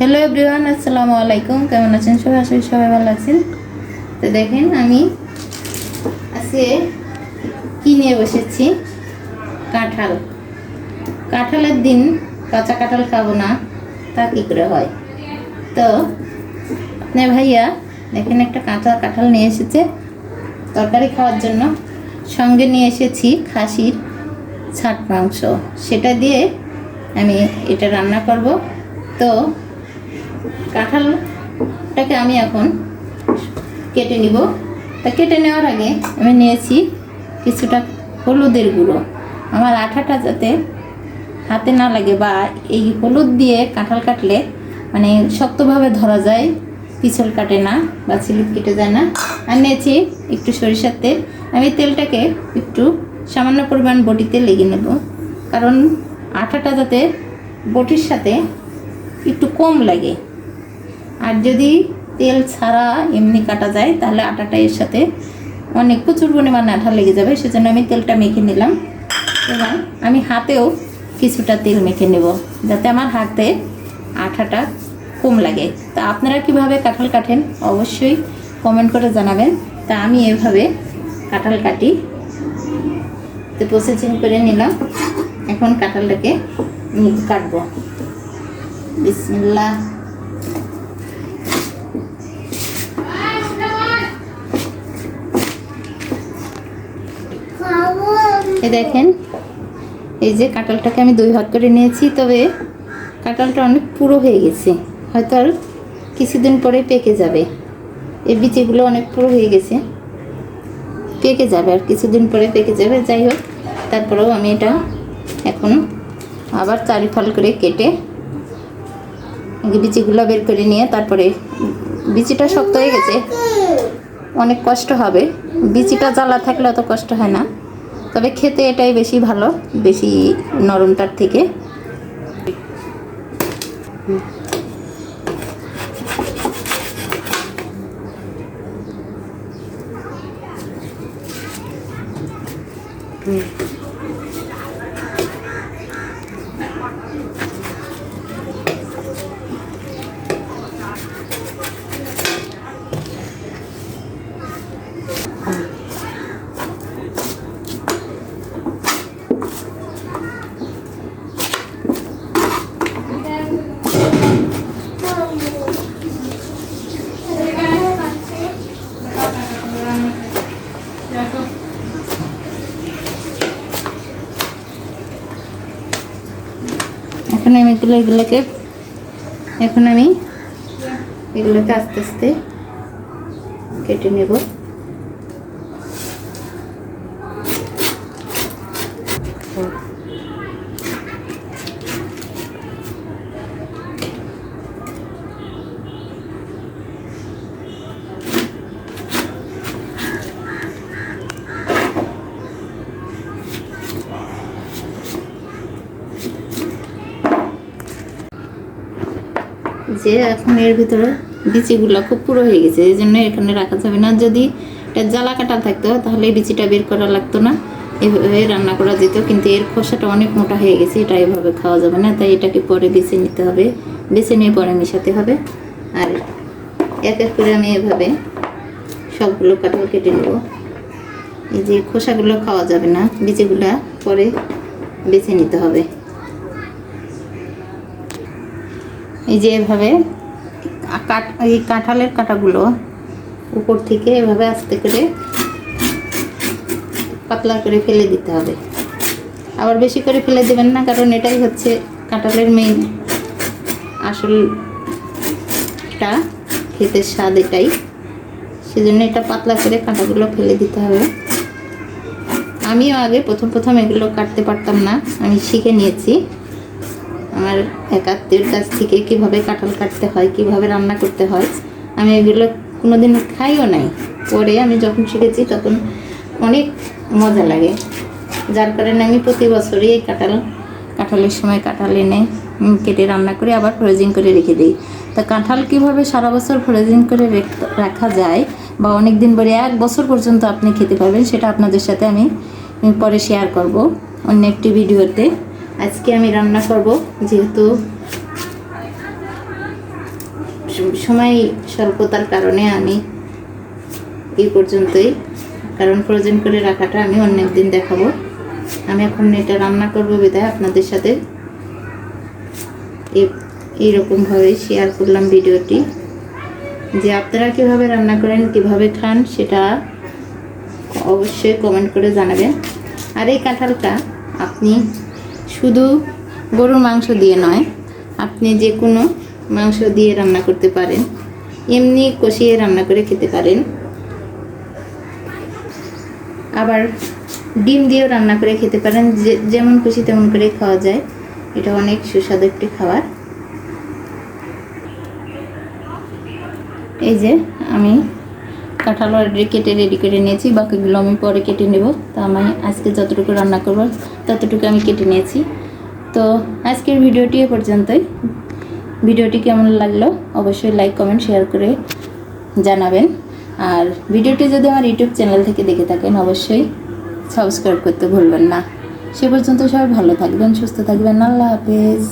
Hello everyone আসসালামু আলাইকুম। কেমন আছেন? সবাই আশা সবাই ভালো আছেন। তো দেখেন, আমি আজকে কি নিয়ে বসেছি? কাঁঠাল। কাঁঠালের দিন কাঁচা কাঁঠাল খাব না, তা কী করে হয়? তো, আপনার ভাইয়া দেখেন একটা কাঁচা কাঁঠাল নিয়ে এসেছে, তরকারি খাওয়ার জন্য। সঙ্গে নিয়ে এসেছি খাসির ছাট মাংস। সেটা দিয়ে আমি এটা রান্না করব। তো কাঁঠালটাকে আমি এখন কেটে নিব। তা কেটে নেওয়ার আগে আমি নিয়েছি কিছুটা হলুদের গুঁড়ো। আমার আঠাটা যাতে হাতে না লাগে বা এই হলুদ দিয়ে কাঁঠাল কাটলে মানে শক্তভাবে ধরা যায়, পিছল কাটে না বা স্লিপ কেটে যায় না। আর নিয়েছি একটু সরিষার তেল। আমি তেলটাকে একটু সামান্য পরিমাণ বটিতে লেগে নেব। কারণ আঠাটা যাতে বটির সাথে একটু কম লাগে। আর যদি তেল ছাড়া এমনি কাটা যায়, তাহলে আটাটা এর সাথে অনেক প্রচুর পরিমাণে আঠা লেগে যাবে, সেজন্য আমি তেলটা মেখে নিলাম। এবং আমি হাতেও কিছুটা তেল মেখে নেব, যাতে আমার হাতে আঠাটা কম লাগে। তা আপনারা কীভাবে কাঁঠাল কাটেন অবশ্যই কমেন্ট করে জানাবেন। তা আমি এভাবে কাঁঠাল কাটি তো প্রসেসিং করে নিলাম। এখন কাঁঠালটাকে কাটবো। বিসমিল্লাহ। এই দেখেন, এই যে কাঁঠালটাকে আমি দুই ভাগ করে নিয়েছি, তবে কাঁঠালটা অনেক পুরো হয়ে গেছে। হয়তো আর কিছুদিন পরে পেকে যাবে। এই বিচিগুলো অনেক পুরো হয়ে গেছে। পেকে যাবে আর কিছুদিন পরে পেকে যাবে। যাই হোক, তারপরেও আমি এটা এখন আবার চারিফাল করে কেটে বিচিগুলো বের করে নিয়ে তারপরে বিচিটা শক্ত হয়ে গেছে। অনেক কষ্ট হবে। বিচিটা জ্বালা থাকলে অত কষ্ট হয় না। তবে খেতে এটাই বেশি ভালো বেশি নরমটার থেকে। এখন আমি এগুলো এগুলোকে এখন আমি এগুলোকে আস্তে আস্তে কেটে নেব। যে এখন এর ভিতরে বিচিগুলো খুব পুরো হয়ে গেছে, এই জন্য এখানে রাখা যাবে না। যদি এটা জ্বালা কাটা থাকতো, তাহলে বিচিটা বের করা লাগতো না। এভাবে রান্না করা যেত, কিন্তু এর খোসাটা অনেক মোটা হয়ে গেছে, এটা এভাবে খাওয়া যাবে না। তাই এটাকে পরে বেছে নিতে হবে, বেছে নিয়ে পরে মেশাতে হবে। আর এক এক করে আমি এভাবে সবগুলো কাঁঠাল কেটে নেব। এই যে খোসাগুলো খাওয়া যাবে না, বিচিগুলা পরে বেছে নিতে হবে। এই যে এভাবে কাঠ, এই কাঁঠালের কাঁটাগুলো উপর থেকে এভাবে আস্তে করে পাতলা করে ফেলে দিতে হবে। আবার বেশি করে ফেলে দেবেন না, কারণ এটাই হচ্ছে কাঁঠালের মেইন আসলটা খেতে স্বাদ এটাই। সেজন্য এটা পাতলা করে কাঁটাগুলো ফেলে দিতে হবে। আমিও আগে প্রথম প্রথম এগুলো কাটতে পারতাম না, আমি শিখে নিয়েছি। আমার একাত্মের কাছ থেকে কীভাবে কাঁঠাল কাটতে হয়, কীভাবে রান্না করতে হয়, আমি এগুলো কোনোদিন খাইও নাই। পরে আমি যখন শিখেছি তখন অনেক মজা লাগে। যার কারণে আমি প্রতি বছরই এই কাঁঠাল, কাঁঠালের সময় কাঁঠাল এনে কেটে রান্না করে আবার ফ্রোজিং করে রেখে দিই। তা কাঁঠাল কীভাবে সারা বছর ফ্রোজিং করে রাখা যায় বা অনেক দিন পরে এক বছর পর্যন্ত আপনি খেতে পারবেন, সেটা আপনাদের সাথে আমি পরে শেয়ার করব অন্য একটি ভিডিওতে আজকে আমি রান্না করব, যেহেতু সময় স্বল্পতার কারণে আমি এই পর্যন্তই। কারণ ফ্রোজেন করে রাখাটা আমি অন্য একদিন দেখাবো। আমি এখন এটা রান্না করব বিদায়, আপনাদের সাথে এই- এইরকমভাবে শেয়ার করলাম ভিডিওটি। যে আপনারা কীভাবে রান্না করেন, কীভাবে খান, সেটা অবশ্যই কমেন্ট করে জানাবেন। আর এই কাঁঠালটা আপনি শুধু গরুর মাংস দিয়ে নয়, আপনি যে কোনো মাংস দিয়ে রান্না করতে পারেন, এমনি কষিয়ে রান্না করে খেতে পারেন। আবার ডিম দিয়েও রান্না করে খেতে পারেন যেমন খুশি তেমন করে খাওয়া যায়। এটা অনেক সুস্বাদু একটি খাবার। এই যে আমি কাঁঠাল অলরেডি কেটে রেডি করে নিয়েছি, বাকিগুলো আমি পরে কেটে নেব। তো আমি আজকে যতটুকু রান্না করব, ততটুকু আমি কেটে নিয়েছি। তো আজকের ভিডিওটি এ পর্যন্তই। ভিডিওটি কেমন লাগল অবশ্যই লাইক কমেন্ট শেয়ার করে জানাবেন। আর ভিডিওটি যদি আমার ইউটিউব চ্যানেল থেকে দেখে থাকেন, অবশ্যই সাবস্ক্রাইব করতে ভুলবেন না। সে পর্যন্ত সবাই ভালো থাকবেন, সুস্থ থাকবেন। আল্লাহ হাফেজ।